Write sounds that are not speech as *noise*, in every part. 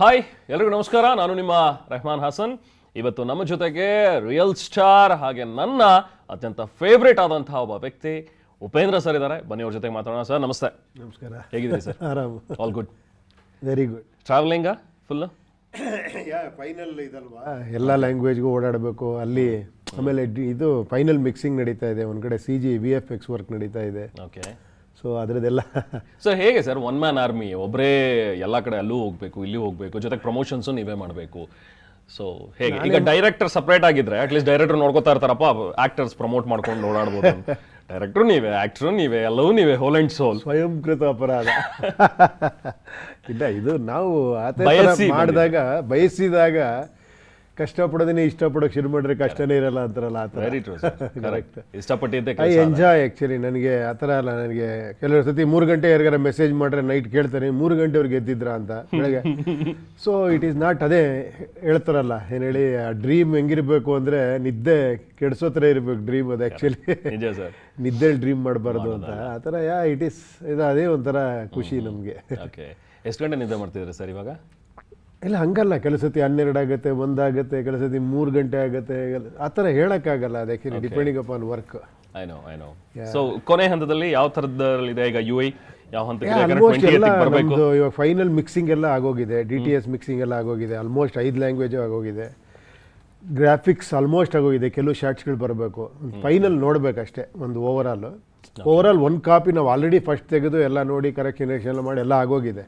Hi ಎಲ್ರಿಗೂ ನಮಸ್ಕಾರ. ನಾನು ನಿಮ್ಮ ರೆಹಮಾನ್ ಹಾಸನ್. ಇವತ್ತು ನಮ್ಮ ಜೊತೆಗೆ ರಿಯಲ್ ಸ್ಟಾರ್ ಹಾಗೆ ನನ್ನ ಅತ್ಯಂತ ಫೇವ್ರೇಟ್ ಆದಂತಹ ಒಬ್ಬ ವ್ಯಕ್ತಿ ಉಪೇಂದ್ರ ಸರ್ ಇದ್ದಾರೆ. ಬನ್ನಿ ಅವ್ರ ಜೊತೆಗೆ ಮಾತಾಡೋಣ ಸರ್. ನಮಸ್ತೆ. ನಮಸ್ಕಾರ. ಹೇಗಿದ್ದೀರಿ ಸರ್? ಆರಾಮ್. All good very good travelling full final ಇದಲ್ವಾ? ಎಲ್ಲ ಲ್ಯಾಂಗ್ವೇಜ್ಗೂ ಓಡಾಡಬೇಕು. ಅಲ್ಲಿ ಆಮೇಲೆ ಡಿ- ಇದು ಫೈನಲ್ ಮಿಕ್ಸಿಂಗ್ ನಡೀತಾ ಇದೆ. ಒಂದು ಕಡೆ C G V F X work ನಡೀತಾ ಇದೆ. ಓಕೆ ಸೊ ಅದರದೆಲ್ಲ ಸೊ ಹೇಗೆ ಸರ್? ಒನ್ ಮ್ಯಾನ್ ಆರ್ಮಿ ಒಬ್ಬರೇ ಎಲ್ಲ ಕಡೆ ಅಲ್ಲೂ ಹೋಗಬೇಕು ಇಲ್ಲಿ ಹೋಗಬೇಕು ಜೊತೆಗೆ ಪ್ರಮೋಷನ್ಸು ನೀವೇ ಮಾಡಬೇಕು. ಸೊ ಹೇಗೆ? ಈಗ ಡೈರೆಕ್ಟರ್ ಸಪ್ರೇಟ್ ಆಗಿದ್ರೆ ಅಟ್ಲೀಸ್ಟ್ ಡೈರೆಕ್ಟರ್ ನೋಡ್ಕೋತಾ ಇರ್ತಾರಪ್ಪ ಆಕ್ಟರ್ಸ್ ಪ್ರಮೋಟ್ ಮಾಡ್ಕೊಂಡು ಓಡಾಡ್ಬೋದು ಡೈರೆಕ್ಟ್ರು *laughs* ನೀವೇ ಆ್ಯಕ್ಟ್ರು ನೀವೇ ಎಲ್ಲವೂ ನೀವೇ ಹೋಲ್ ಆ್ಯಂಡ್ ಸೋಲ್ ಸ್ವಯಂಕೃತ ಅಪರಾಧ. *laughs* ಇಲ್ಲ ಇದು ನಾವು ಆತ ಬಯಸಿ ಮಾಡಿದಾಗ ಬಯಸಿದಾಗ ಕಷ್ಟಪಡೋದನ್ನೇ ಇಷ್ಟಪಡೋಕೆ ಶುರು ಮಾಡಿದ್ರೆ ಕಷ್ಟನೇ ಇರಲ್ಲ ಅಂತಾರಲ್ಲ ಆ ಥರ. ವೆರಿ ಟ್ರೂ ಕರೆಕ್ಟ್ ಇಷ್ಟಪಟ್ಟಿದ್ದೆ ಐ ಎಂಜಾಯ್ ಆ್ಯಕ್ಚುಲಿ ನನಗೆ ಆ ಥರ ಅಲ್ಲ ನನಗೆ ಕೆಲವರು ಸತಿ ಮೂರು ಗಂಟೆ ಯಾರಿಗಾರ ಮೆಸೇಜ್ ಮಾಡ್ರೆ ನೈಟ್ ಕೇಳ್ತಾರೆ ಮೂರು ಗಂಟೆವ್ರಿಗೆ ಎದ್ದಿದ್ರಾ ಅಂತ ಬೆಳಗ್ಗೆ. ಸೊ ಇಟ್ ಈಸ್ ನಾಟ್ ಅದೇ ಹೇಳ್ತಾರಲ್ಲ ಏನು ಹೇಳಿ ಆ ಡ್ರೀಮ್ ಹೆಂಗಿರ್ಬೇಕು ಅಂದರೆ ನಿದ್ದೆ ಕೆಡಿಸೋ ಥರ ಇರಬೇಕು ಡ್ರೀಮ್ ಅದು ಆ್ಯಕ್ಚುಲಿ ನಿಜ ಸರ್ *laughs* ನಿದ್ದೆಲಿ ಡ್ರೀಮ್ ಮಾಡಬಾರ್ದು ಅಂತ. ಆ ಥರ ಯಾ ಇಟ್ ಈಸ್ ಇದು ಅದೇ ಒಂಥರ ಖುಷಿ ನಮಗೆ. ಓಕೆ ಎಷ್ಟು ಗಂಟೆ ನಿದ್ದೆ ಮಾಡ್ತಿದ್ರೆ ಸರ್ ಇವಾಗ? ಇಲ್ಲ ಹಂಗಲ್ಲ. ಕೆಲವು ಸತಿ ಹನ್ನೆರಡು ಆಗುತ್ತೆ ಒಂದಾಗುತ್ತೆ ಕೆಲಸತಿ ಸತಿ ಮೂರು ಗಂಟೆ ಆಗುತ್ತೆ. ಆ ಥರ ಹೇಳೋಕ್ಕಾಗಲ್ಲ ಅದಕ್ಕೆ depending upon work I know I know so ಕೊನೆ ಹಂತದಲ್ಲಿ ಯಾವ ಥರದಲ್ಲಿದೆ ಈಗ ಯು ಐ ಯಾವ ಹಂತಕ್ಕೆ ಆಲ್ಮೋಸ್ಟ್ ಎಲ್ಲ ನಮ್ದು ಇವಾಗ ಫೈನಲ್ ಮಿಕ್ಸಿಂಗ್ ಎಲ್ಲ ಆಗೋಗಿದೆ. ಡಿ ಟಿ ಎಸ್ ಮಿಕ್ಸಿಂಗ್ ಎಲ್ಲ ಆಗೋಗಿದೆ. ಆಲ್ಮೋಸ್ಟ್ ಐದು ಲ್ಯಾಂಗ್ವೇಜು ಆಗೋಗಿದೆ. ಗ್ರಾಫಿಕ್ಸ್ ಆಲ್ಮೋಸ್ಟ್ ಆಗೋಗಿದೆ. ಕೆಲವು ಶಾರ್ಟ್ಸ್ಗಳು ಬರಬೇಕು. ಫೈನಲ್ ನೋಡಬೇಕಷ್ಟೇ ಒಂದು ಓವರ್ ಆಲ್ ಓವರ್ ಆಲ್ ಒಂದು ಕಾಪಿ ನಾವು ಆಲ್ರೆಡಿ ಫಸ್ಟ್ ತೆಗೆದು ಎಲ್ಲ ನೋಡಿ ಕರೆಕ್ಷನ್ ಎಲ್ಲ ಮಾಡಿ ಎಲ್ಲ ಆಗೋಗಿದೆ.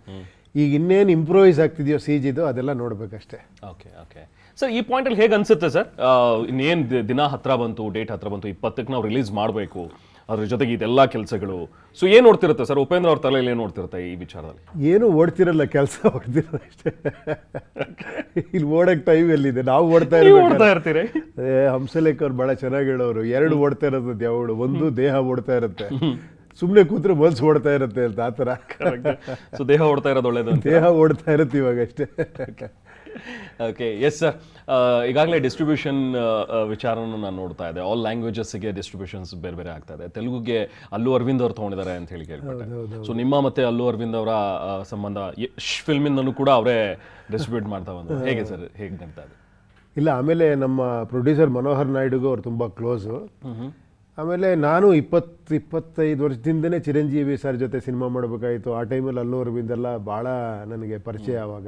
ಈಗ ಇನ್ನೇನು ಇಂಪ್ರೂವೈಸ್ ಆಗ್ತಿದೆಯೋ ಸಿಜಿದು ಅದೆಲ್ಲ ನೋಡಬೇಕಷ್ಟೇ. ಓಕೆ ಓಕೆ ಸರ್ ಈ ಪಾಯಿಂಟಲ್ಲಿ ಹೇಗೆ ಅನ್ಸುತ್ತೆ ಸರ್ ಇನ್ನೇನು ದಿನ ಹತ್ರ ಬಂತು ಡೇಟ್ ಹತ್ರ ಬಂತು ಇಪ್ಪತ್ತಕ್ಕೆ ನಾವು ರಿಲೀಸ್ ಮಾಡಬೇಕು ಅದ್ರ ಜೊತೆಗೆ ಇದೆಲ್ಲ ಕೆಲಸಗಳು. ಸೊ ಏನು ನೋಡ್ತಿರುತ್ತೆ ಸರ್ ಉಪೇಂದ್ರ ಅವ್ರ ತಲೆಯಲ್ಲಿ ಏನು ನೋಡ್ತಿರುತ್ತೆ ಈ ವಿಚಾರದಲ್ಲಿ? ಏನು ಓಡ್ತಿರಲ್ಲ ಕೆಲಸ ಓಡ್ತಿರಲ್ಲ ಅಷ್ಟೇ. ಇಲ್ಲಿ ಓಡಕ್ಕೆ ಟೈಮ್ ಎಲ್ಲಿದೆ? ನಾವು ಓಡ್ತಾ ನೀವು ಇರ್ಬೇಕು ಓಡ್ತಾ ಇರ್ತೀರಿ. ಹಂಸಲೇಖ್ ಅವ್ರು ಬಹಳ ಚೆನ್ನಾಗಿ ಹೇಳೋರು ಎರಡು ಓಡ್ತಾ ಇರೋದು ಯಾವಳು ಒಂದು ದೇಹ ಓಡ್ತಾ ಇರುತ್ತೆ. ಸುಮ್ಮನೆ ಕೂತ್ರೆ ಮನ್ಸು ಓಡ್ತಾ ಇರುತ್ತೆ ಅಂತ ಆ ಥರ. ಸೊ ದೇಹ ಓಡ್ತಾ ಇರೋದು ಒಳ್ಳೇದು ದೇಹ ಓಡ್ತಾ ಇರುತ್ತೆ ಇವಾಗ ಅಷ್ಟೇ. ಓಕೆ ಎಸ್ ಸರ್ ಈಗಾಗಲೇ ಡಿಸ್ಟ್ರಿಬ್ಯೂಷನ್ ವಿಚಾರನ ನಾನು ನೋಡ್ತಾ ಇದ್ದೆ. ಆಲ್ ಲ್ಯಾಂಗ್ವೇಜಸ್ಗೆ ಡಿಸ್ಟ್ರಿಬ್ಯೂಷನ್ಸ್ ಬೇರೆ ಬೇರೆ ಆಗ್ತಾ ಇದೆ. ತೆಲುಗುಗೆ ಅಲ್ಲು ಅರವಿಂದ್ ಅವ್ರು ತೊಗೊಂಡಿದ್ದಾರೆ ಅಂತ ಹೇಳಿ ಕೇಳ್ಬೋದು ಸೊ ನಿಮ್ಮ ಮತ್ತೆ ಅಲ್ಲು ಅರವಿಂದ್ ಅವರ ಸಂಬಂಧ ಯಶ್ ಫಿಲ್ಮಿಂದನೂ ಕೂಡ ಅವರೇ ಡಿಸ್ಟ್ರಿಬ್ಯೂಟ್ ಮಾಡ್ತಾ ಬಂದರು. ಹೇಗೆ ಸರ್ ಹೇಗೆ ನಡೀತಾ ಇದೆ? ಇಲ್ಲ ಆಮೇಲೆ ನಮ್ಮ ಪ್ರೊಡ್ಯೂಸರ್ ಮನೋಹರ್ ನಾಯ್ಡುಗೂ ಅವ್ರು ತುಂಬ ಕ್ಲೋಸು ಆಮೇಲೆ ನಾನು ಇಪ್ಪತ್ತು ಇಪ್ಪತ್ತೈದು ವರ್ಷದಿಂದನೇ ಚಿರಂಜೀವಿ ಸರ್ ಜೊತೆ ಸಿನಿಮಾ ಮಾಡಬೇಕಾಯಿತು. ಆ ಟೈಮಲ್ಲಿ ಅಲ್ಲು ಅರವಿಂದೆಲ್ಲ ಭಾಳ ನನಗೆ ಪರಿಚಯ ಆವಾಗ.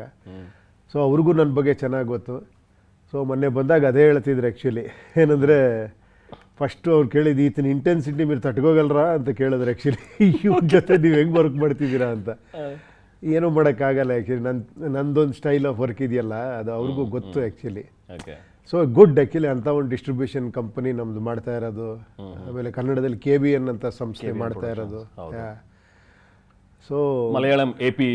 ಸೊ ಅವ್ರಿಗೂ ನನ್ನ ಬಗ್ಗೆ ಚೆನ್ನಾಗಿ ಗೊತ್ತು. ಸೊ ಮೊನ್ನೆ ಬಂದಾಗ ಅದೇ ಹೇಳ್ತಿದ್ರು ಆ್ಯಕ್ಚುಲಿ ಏನಂದರೆ ಫಸ್ಟು ಅವ್ರು ಕೇಳಿದ್ದು ಈತನ ಇಂಟೆನ್ಸಿಟಿ ಮೀರು ತಟ್ಕೋಗಲ್ರಾ? ಅಂತ ಕೇಳಿದ್ರು ಆ್ಯಕ್ಚುಲಿ *laughs* ಇವ್ರ ಜೊತೆ ನೀವು ಹೆಂಗೆ ವರ್ಕ್ ಮಾಡ್ತಿದ್ದೀರಾ ಅಂತ. ಏನೂ ಮಾಡೋಕ್ಕಾಗಲ್ಲ ಆ್ಯಕ್ಚುಲಿ ನನ್ನ ನಂದೊಂದು ಸ್ಟೈಲ್ ಆಫ್ ವರ್ಕ್ ಇದೆಯಲ್ಲ ಅದು ಅವ್ರಿಗೂ ಗೊತ್ತು ಆ್ಯಕ್ಚುಲಿ ಸೊ ಗುಡ್ ಆ್ಯಕ್ಚುಲಿ ಅಂತ ಒಂದು ಡಿಸ್ಟ್ರಿಬ್ಯೂಷನ್ ಕಂಪನಿ ನಮ್ದು ಮಾಡ್ತಾ ಇರೋದು. ಆಮೇಲೆ ಕನ್ನಡದಲ್ಲಿ ಕೆ ಬಿ ಎನ್ ಅಂತ ಸಂಸ್ಥೆ ಮಾಡ್ತಾ ಇರೋದು. So Malayalam A P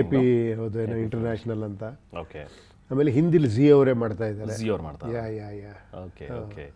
A P ಹೌದು ಏನೋ ಇಂಟರ್ನ್ಯಾಷನಲ್ ಅಂತ. ಓಕೆ ಆಮೇಲೆ ಹಿಂದಿಲಿ ಜಿ ಅವರೇ ಮಾಡ್ತಾ ಇದ್ದಾರೆ. ಜಿ ಅವ್ರು ಮಾಡ್ತಾರೆ ಯಾ ಯಾ ಯಾ ಓಕೆ ಓಕೆ